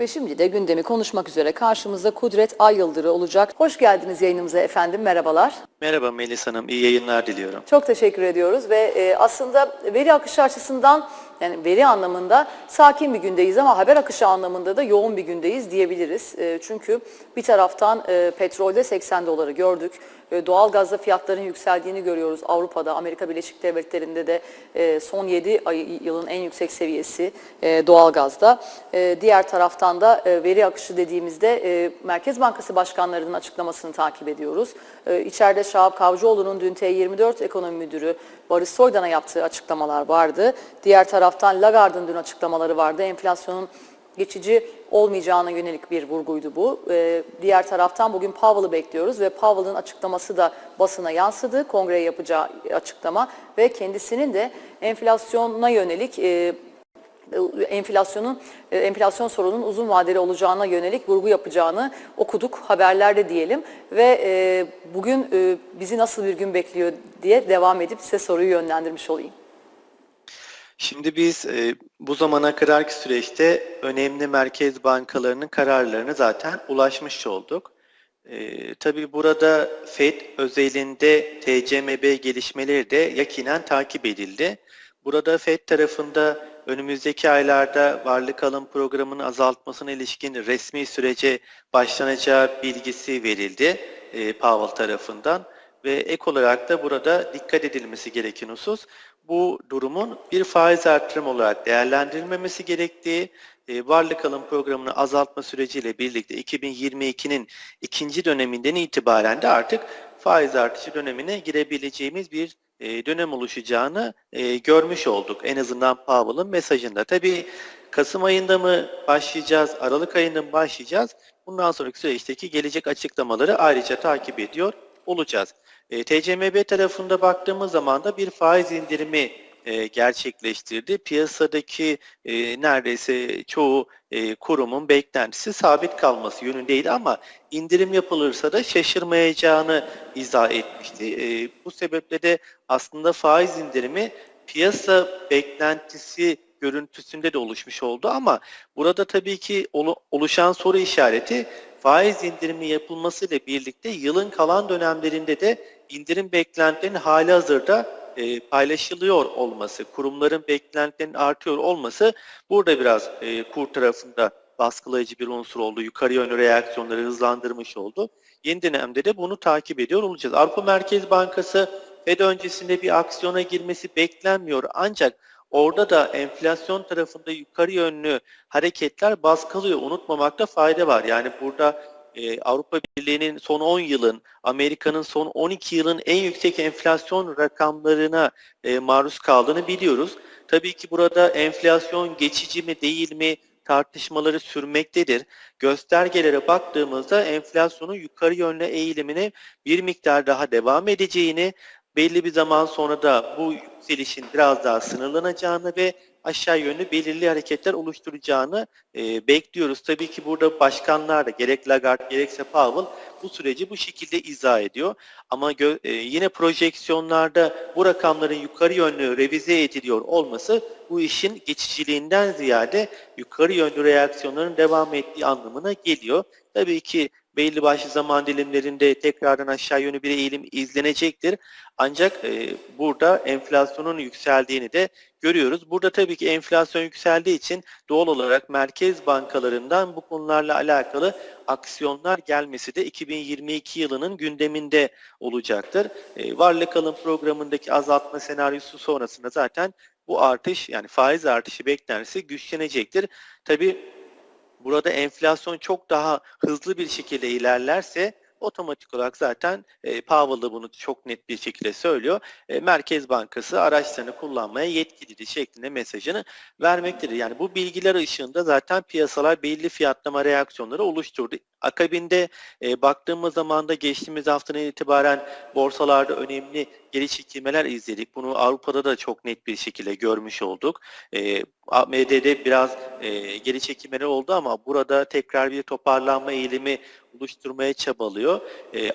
Ve şimdi de gündemi konuşmak üzere karşımızda Kudret Ay Yıldırı olacak. Hoş geldiniz yayınımıza efendim, merhabalar. Merhaba Melis Hanım, iyi yayınlar diliyorum. Çok teşekkür ediyoruz ve e, aslında veri akışı açısından yani veri anlamında sakin bir gündeyiz ama haber akışı anlamında da yoğun bir gündeyiz diyebiliriz. E, çünkü bir taraftan e, petrolde 80 doları gördük. E, doğalgazda fiyatların yükseldiğini görüyoruz Avrupa'da, Amerika Birleşik Devletleri'nde de e, son 7 ay, yılın en yüksek seviyesi e, doğalgazda. E, diğer taraftan da veri akışı dediğimizde Merkez Bankası başkanlarının açıklamasını takip ediyoruz. E, içeride Şahap Kavcıoğlu'nun dün T24 Ekonomi Müdürü Barış Soydan'a yaptığı açıklamalar vardı. Diğer taraftan Lagarde'ın dün açıklamaları vardı. Enflasyonun geçici olmayacağına yönelik bir vurguydu bu. Ee, diğer taraftan bugün Powell'ı bekliyoruz ve Powell'ın açıklaması da basına yansıdı. Kongreye yapacağı açıklama ve kendisinin de enflasyona yönelik e, enflasyonun e, enflasyon sorunun uzun vadeli olacağına yönelik vurgu yapacağını okuduk haberlerde diyelim ve e, bugün e, bizi nasıl bir gün bekliyor diye devam edip size soruyu yönlendirmiş olayım. Şimdi biz e, bu zamana kadarki süreçte önemli merkez bankalarının kararlarını zaten ulaşmış olduk. E, tabii burada FED özelinde TCMB gelişmeleri de yakinen takip edildi. Burada FED tarafında önümüzdeki aylarda varlık alım programını azaltmasına ilişkin resmi sürece başlanacağı bilgisi verildi e, Powell tarafından ve ek olarak da burada dikkat edilmesi gereken husus bu durumun bir faiz artırım olarak değerlendirilmemesi gerektiği, e, varlık alım programını azaltma süreciyle birlikte 2022'nin ikinci döneminden itibaren de artık faiz artışı dönemine girebileceğimiz bir e, dönem oluşacağını e, görmüş olduk. En azından Powell'ın mesajında. Tabii Kasım ayında mı başlayacağız, Aralık ayında mı başlayacağız? Bundan sonraki süreçteki gelecek açıklamaları ayrıca takip ediyor olacağız. E, TCMB tarafında baktığımız zaman da bir faiz indirimi e, gerçekleştirdi. Piyasadaki e, neredeyse çoğu e, kurumun beklentisi sabit kalması yönündeydi ama indirim yapılırsa da şaşırmayacağını izah etmişti. E, bu sebeple de aslında faiz indirimi piyasa beklentisi görüntüsünde de oluşmuş oldu ama burada tabii ki olu- oluşan soru işareti faiz indirimi yapılmasıyla birlikte yılın kalan dönemlerinde de indirim beklentilerinin hali hazırda e, paylaşılıyor olması, kurumların beklentilerinin artıyor olması burada biraz e, kur tarafında baskılayıcı bir unsur oldu. Yukarı yönlü reaksiyonları hızlandırmış oldu. Yeni dönemde de bunu takip ediyor olacağız. Avrupa Merkez Bankası Fed öncesinde bir aksiyona girmesi beklenmiyor ancak orada da enflasyon tarafında yukarı yönlü hareketler baskılıyor. Unutmamakta fayda var. Yani burada e, Avrupa Birliği'nin son 10 yılın, Amerika'nın son 12 yılın en yüksek enflasyon rakamlarına e, maruz kaldığını biliyoruz. Tabii ki burada enflasyon geçici mi değil mi tartışmaları sürmektedir. Göstergelere baktığımızda enflasyonun yukarı yönlü eğilimine bir miktar daha devam edeceğini, belli bir zaman sonra da bu yükselişin biraz daha sınırlanacağını ve aşağı yönlü belirli hareketler oluşturacağını e, bekliyoruz. Tabii ki burada başkanlar da gerek Lagarde gerekse Powell bu süreci bu şekilde izah ediyor. Ama gö- e, yine projeksiyonlarda bu rakamların yukarı yönlü revize ediliyor olması bu işin geçiciliğinden ziyade yukarı yönlü reaksiyonların devam ettiği anlamına geliyor. Tabii ki belli başlı zaman dilimlerinde tekrardan aşağı yönlü bir eğilim izlenecektir. Ancak e, burada enflasyonun yükseldiğini de görüyoruz. Burada tabii ki enflasyon yükseldiği için doğal olarak merkez bankalarından bu konularla alakalı aksiyonlar gelmesi de 2022 yılının gündeminde olacaktır. E, varlık alım programındaki azaltma senaryosu sonrasında zaten bu artış yani faiz artışı beklentisi güçlenecektir. Tabii burada enflasyon çok daha hızlı bir şekilde ilerlerse otomatik olarak zaten e, Powell da bunu çok net bir şekilde söylüyor. E, Merkez Bankası araçlarını kullanmaya yetkilidir şeklinde mesajını vermektedir. Yani bu bilgiler ışığında zaten piyasalar belli fiyatlama reaksiyonları oluşturdu. Akabinde e, baktığımız zaman da geçtiğimiz haftadan itibaren borsalarda önemli geri çekilmeler izledik. Bunu Avrupa'da da çok net bir şekilde görmüş olduk. E, ABD'de biraz e, geri çekilmeler oldu ama burada tekrar bir toparlanma eğilimi oluşturmaya çabalıyor. E,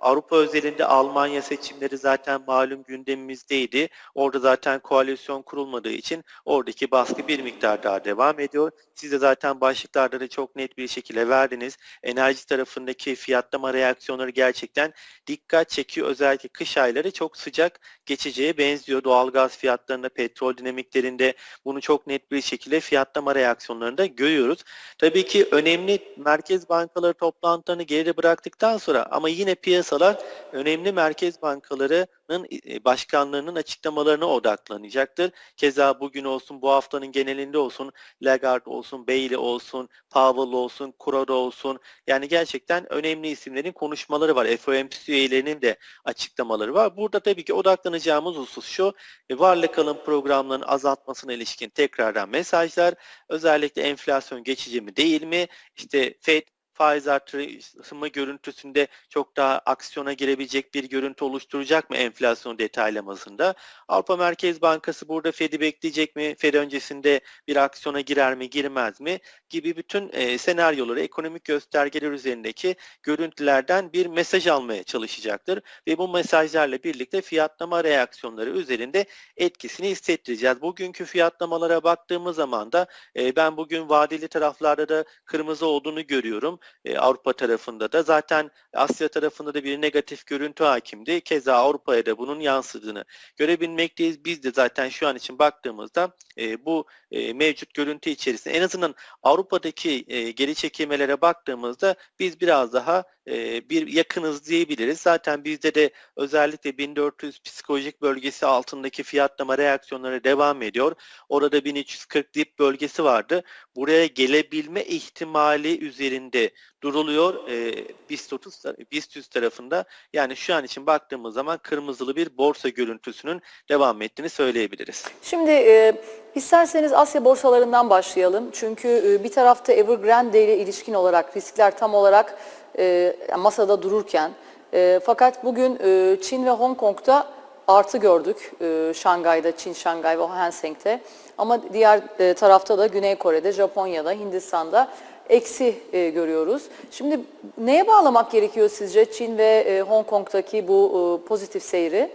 Avrupa özelinde Almanya seçimleri zaten malum gündemimizdeydi. Orada zaten koalisyon kurulmadığı için oradaki baskı bir miktar daha devam ediyor. Siz de zaten başlıklarda da çok net bir şekilde verdiniz. Enerji tarafındaki fiyatlama reaksiyonları gerçekten dikkat çekiyor. Özellikle kış ayları çok sıcak geçeceğe benziyor. Doğalgaz fiyatlarında, petrol dinamiklerinde bunu çok net bir şekilde fiyatlama reaksiyonlarında görüyoruz. Tabii ki önemli merkez bankaları toplantılarını geride bıraktıktan sonra ama yine piyasalar önemli merkez bankalarının e, başkanlarının açıklamalarına odaklanacaktır. Keza bugün olsun, bu haftanın genelinde olsun, Lagarde olsun, Bailey olsun, Powell olsun, Kuroda olsun. Yani gerçekten önemli isimlerin konuşmaları var. FOMC üyelerinin de açıklamaları var. Burada tabii ki odaklanacağımız husus şu, e, varlık kalın programlarının azaltmasına ilişkin tekrardan mesajlar. Özellikle enflasyon geçici mi değil mi? İşte Fed faiz artırımı görüntüsünde çok daha aksiyona girebilecek bir görüntü oluşturacak mı enflasyon detaylamasında? Avrupa Merkez Bankası burada Fed'i bekleyecek mi? Fed öncesinde bir aksiyona girer mi, girmez mi? Gibi bütün e, senaryoları, ekonomik göstergeler üzerindeki görüntülerden bir mesaj almaya çalışacaktır. Ve bu mesajlarla birlikte fiyatlama reaksiyonları üzerinde etkisini hissettireceğiz. Bugünkü fiyatlamalara baktığımız zaman da e, ben bugün vadeli taraflarda da kırmızı olduğunu görüyorum. E, Avrupa tarafında da zaten Asya tarafında da bir negatif görüntü hakimdi. Keza Avrupa'ya da bunun yansıdığını görebilmekteyiz. Biz de zaten şu an için baktığımızda e, bu e, mevcut görüntü içerisinde en azından Avrupa'daki e, geri çekilmelere baktığımızda biz biraz daha e, bir yakınız diyebiliriz. Zaten bizde de özellikle 1400 psikolojik bölgesi altındaki fiyatlama reaksiyonları devam ediyor. Orada 1340 dip bölgesi vardı. Buraya gelebilme ihtimali üzerinde duruluyor e, BIST 30 BIST 100 tarafında. Yani şu an için baktığımız zaman kırmızılı bir borsa görüntüsünün devam ettiğini söyleyebiliriz. Şimdi e, isterseniz Asya borsalarından başlayalım. Çünkü e, bir tarafta Evergrande ile ilişkin olarak riskler tam olarak e, masada dururken e, fakat bugün e, Çin ve Hong Kong'da artı gördük. Şangay'da, Çin, Şangay ve Hang Seng'te. Ama diğer tarafta da Güney Kore'de, Japonya'da, Hindistan'da eksi görüyoruz. Şimdi neye bağlamak gerekiyor sizce Çin ve Hong Kong'daki bu pozitif seyri?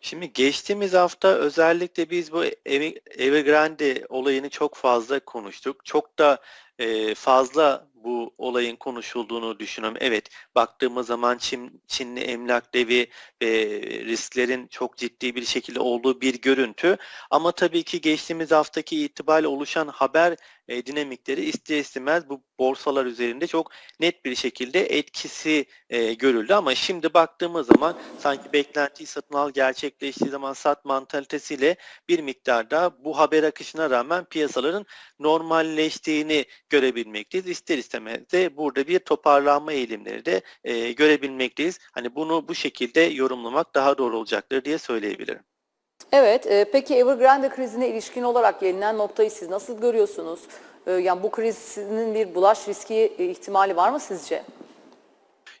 Şimdi geçtiğimiz hafta özellikle biz bu Eve- Evergrande olayını çok fazla konuştuk. Çok da fazla bu olayın konuşulduğunu düşünüyorum. Evet, baktığımız zaman Çin, Çinli emlak devi ve risklerin çok ciddi bir şekilde olduğu bir görüntü. Ama tabii ki geçtiğimiz haftaki itibariyle oluşan haber e, dinamikleri ister istemez bu borsalar üzerinde çok net bir şekilde etkisi e, görüldü. Ama şimdi baktığımız zaman sanki beklentiyi satın al gerçekleştiği zaman sat mantalitesiyle bir miktar daha bu haber akışına rağmen piyasaların normalleştiğini görebilmekteyiz. İster istemez de burada bir toparlanma eğilimleri de e, görebilmekteyiz. Hani bunu bu şekilde yorumlamak daha doğru olacaktır diye söyleyebilirim. Evet, e, peki Evergrande krizine ilişkin olarak gelinen noktayı siz nasıl görüyorsunuz? E, yani bu krizin bir bulaş riski e, ihtimali var mı sizce?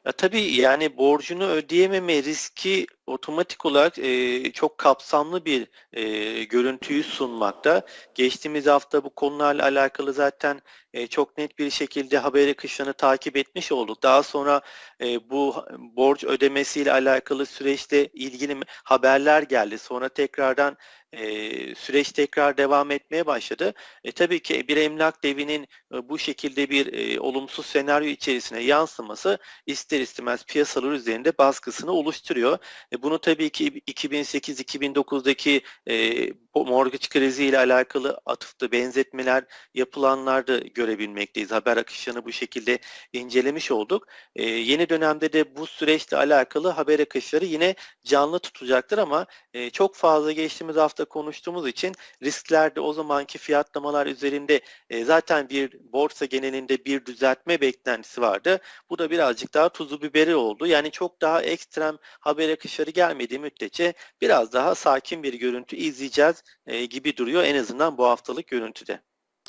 Ya tabii yani borcunu ödeyememe riski otomatik olarak e, çok kapsamlı bir e, görüntüyü sunmakta. Geçtiğimiz hafta bu konularla alakalı zaten e, çok net bir şekilde haber akışlarını takip etmiş olduk. Daha sonra e, bu borç ödemesiyle alakalı süreçte ilgili haberler geldi. Sonra tekrardan e, süreç tekrar devam etmeye başladı. E, tabii ki bir emlak devinin e, bu şekilde bir e, olumsuz senaryo içerisine yansıması ister istemez piyasalar üzerinde baskısını oluşturuyor. Bunu tabii ki 2008-2009'daki e, mortgage krizi ile alakalı atıfta benzetmeler yapılanlarda görebilmekteyiz. Haber akışını bu şekilde incelemiş olduk. E, yeni dönemde de bu süreçle alakalı haber akışları yine canlı tutacaktır ama e, çok fazla geçtiğimiz hafta konuştuğumuz için risklerde o zamanki fiyatlamalar üzerinde e, zaten bir borsa genelinde bir düzeltme beklentisi vardı. Bu da birazcık daha tuzu biberi oldu. Yani çok daha ekstrem haber akışları gelmediği müddetçe biraz daha sakin bir görüntü izleyeceğiz e, gibi duruyor en azından bu haftalık görüntüde.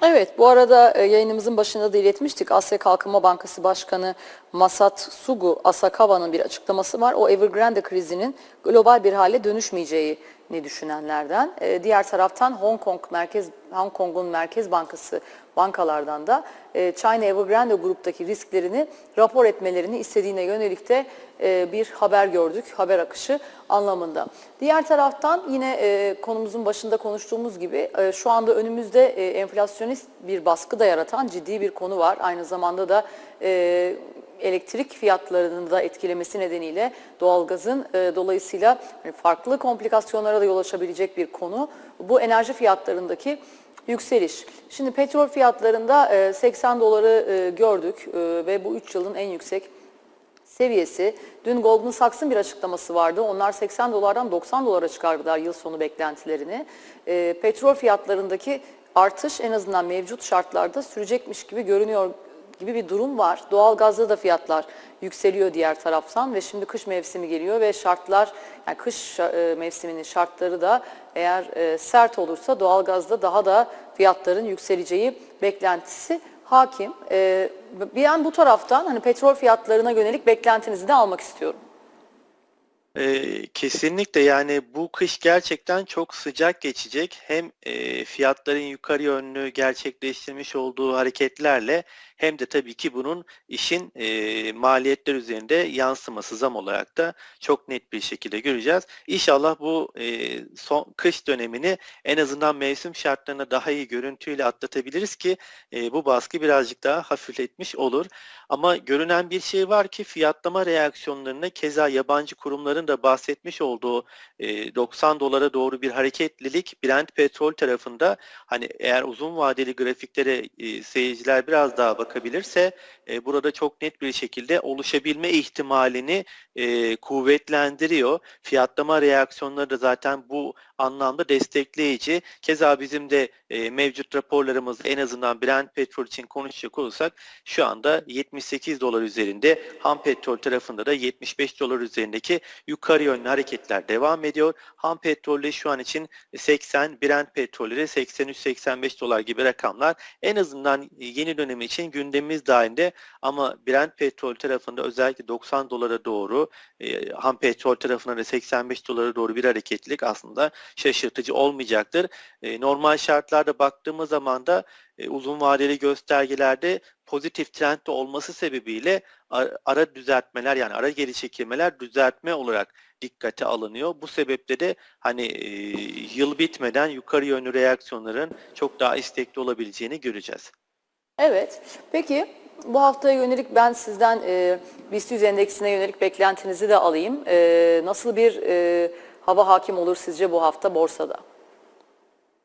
Evet, bu arada e, yayınımızın başında da iletmiştik. Asya Kalkınma Bankası Başkanı Masatsugu Asakawa'nın bir açıklaması var. O Evergrande krizinin global bir hale dönüşmeyeceğini düşünenlerden. E, Diğer taraftan Hong Kong Merkez Hong Kong'un Merkez Bankası bankalardan da e, China Evergrande gruptaki risklerini rapor etmelerini istediğine yönelik de e, bir haber gördük, haber akışı anlamında. Diğer taraftan yine e, konumuzun başında konuştuğumuz gibi şu anda önümüzde enflasyonist bir baskı da yaratan ciddi bir konu var. Aynı zamanda da elektrik fiyatlarının da etkilemesi nedeniyle doğalgazın e, dolayısıyla hani farklı komplikasyonlara da yol açabilecek bir konu. Bu enerji fiyatlarındaki yükseliş. Şimdi petrol fiyatlarında e, 80 doları e, gördük e, ve bu 3 yılın en yüksek seviyesi. Dün Goldman Sachs'ın bir açıklaması vardı. Onlar 80 dolardan 90 dolara çıkardılar yıl sonu beklentilerini. E, petrol fiyatlarındaki artış en azından mevcut şartlarda sürecekmiş gibi görünüyor gibi bir durum var. Doğalgazda da fiyatlar yükseliyor diğer taraftan ve şimdi kış mevsimi geliyor ve şartlar yani kış e, mevsiminin şartları da eğer e, sert olursa doğalgazda daha da fiyatların yükseleceği beklentisi hakim. E, ben bu taraftan hani petrol fiyatlarına yönelik beklentinizi de almak istiyorum. Kesinlikle yani bu kış gerçekten çok sıcak geçecek. Hem fiyatların yukarı yönlü gerçekleştirmiş olduğu hareketlerle hem de tabii ki bunun işin e, maliyetler üzerinde yansıması zam olarak da çok net bir şekilde göreceğiz. İnşallah bu e, son kış dönemini en azından mevsim şartlarına daha iyi görüntüyle atlatabiliriz ki e, bu baskı birazcık daha hafifletmiş olur. Ama görünen bir şey var ki fiyatlama reaksiyonlarına keza yabancı kurumların da bahsetmiş olduğu e, 90 dolara doğru bir hareketlilik Brent petrol tarafında hani eğer uzun vadeli grafiklere e, seyirciler biraz daha bakabilirse e, burada çok net bir şekilde oluşabilme ihtimalini e, kuvvetlendiriyor. Fiyatlama reaksiyonları da zaten bu anlamda destekleyici. Keza bizim de e, mevcut raporlarımız en azından Brent petrol için konuşacak olursak şu anda 78 dolar üzerinde ham petrol tarafında da 75 dolar üzerindeki yukarı yönlü hareketler devam ediyor. Ham petrolde şu an için 80, Brent petrolleri 83-85 dolar gibi rakamlar en azından yeni dönemi için gündemimiz dahilinde ama Brent petrol tarafında özellikle 90 dolara doğru e, ham petrol tarafında da 85 dolara doğru bir hareketlilik aslında şaşırtıcı olmayacaktır. E, normal şartlarda baktığımız zaman da e, uzun vadeli göstergelerde pozitif trendde olması sebebiyle ara, düzeltmeler yani ara geri çekilmeler düzeltme olarak dikkate alınıyor. Bu sebeple de hani e, yıl bitmeden yukarı yönlü reaksiyonların çok daha istekli olabileceğini göreceğiz. Evet. Peki bu haftaya yönelik ben sizden e, BIST 100 endeksine yönelik beklentinizi de alayım. E, nasıl bir e, hava hakim olur sizce bu hafta borsada?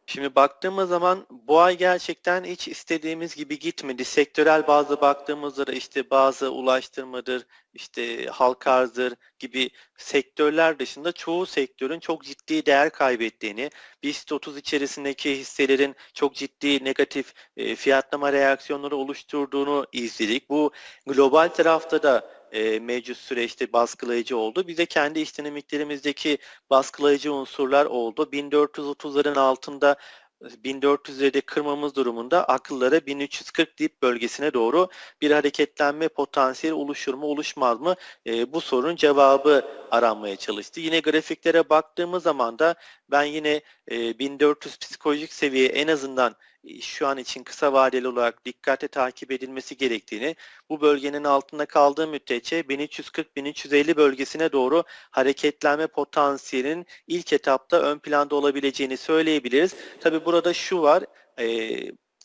Şimdi baktığımız zaman bu ay gerçekten hiç istediğimiz gibi gitmedi. Sektörel bazı baktığımızda da işte bazı ulaştırmadır, işte halka arzdır gibi sektörler dışında çoğu sektörün çok ciddi değer kaybettiğini, BIST 30 içerisindeki hisselerin çok ciddi negatif e, fiyatlama reaksiyonları oluşturduğunu izledik. Bu global tarafta da e, mevcut süreçte baskılayıcı oldu. Bize kendi iş dinamiklerimizdeki baskılayıcı unsurlar oldu. 1430'ların altında 1400'leri de kırmamız durumunda akıllara 1340 dip bölgesine doğru bir hareketlenme potansiyeli oluşur mu oluşmaz mı? E, bu sorunun cevabı aranmaya çalıştı. Yine grafiklere baktığımız zaman da ben yine e, 1400 psikolojik seviye en azından şu an için kısa vadeli olarak dikkate takip edilmesi gerektiğini, bu bölgenin altında kaldığı müddetçe 1340-1350 bölgesine doğru hareketlenme potansiyelinin ilk etapta ön planda olabileceğini söyleyebiliriz. Tabi burada şu var, e,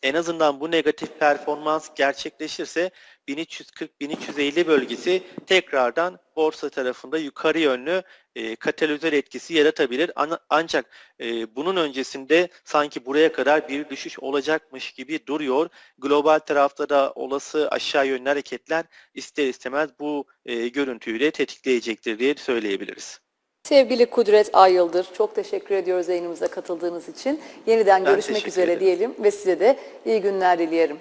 en azından bu negatif performans gerçekleşirse 1340-1350 bölgesi tekrardan borsa tarafında yukarı yönlü e, katalizör etkisi yaratabilir. Ana- ancak e, bunun öncesinde sanki buraya kadar bir düşüş olacakmış gibi duruyor. Global tarafta da olası aşağı yönlü hareketler ister istemez bu e, görüntüyü de tetikleyecektir diye söyleyebiliriz. Sevgili Kudret Ayıldır, çok teşekkür ediyoruz yayınımıza katıldığınız için. Yeniden Ben görüşmek üzere ederim. diyelim ve size de iyi günler dileyelim.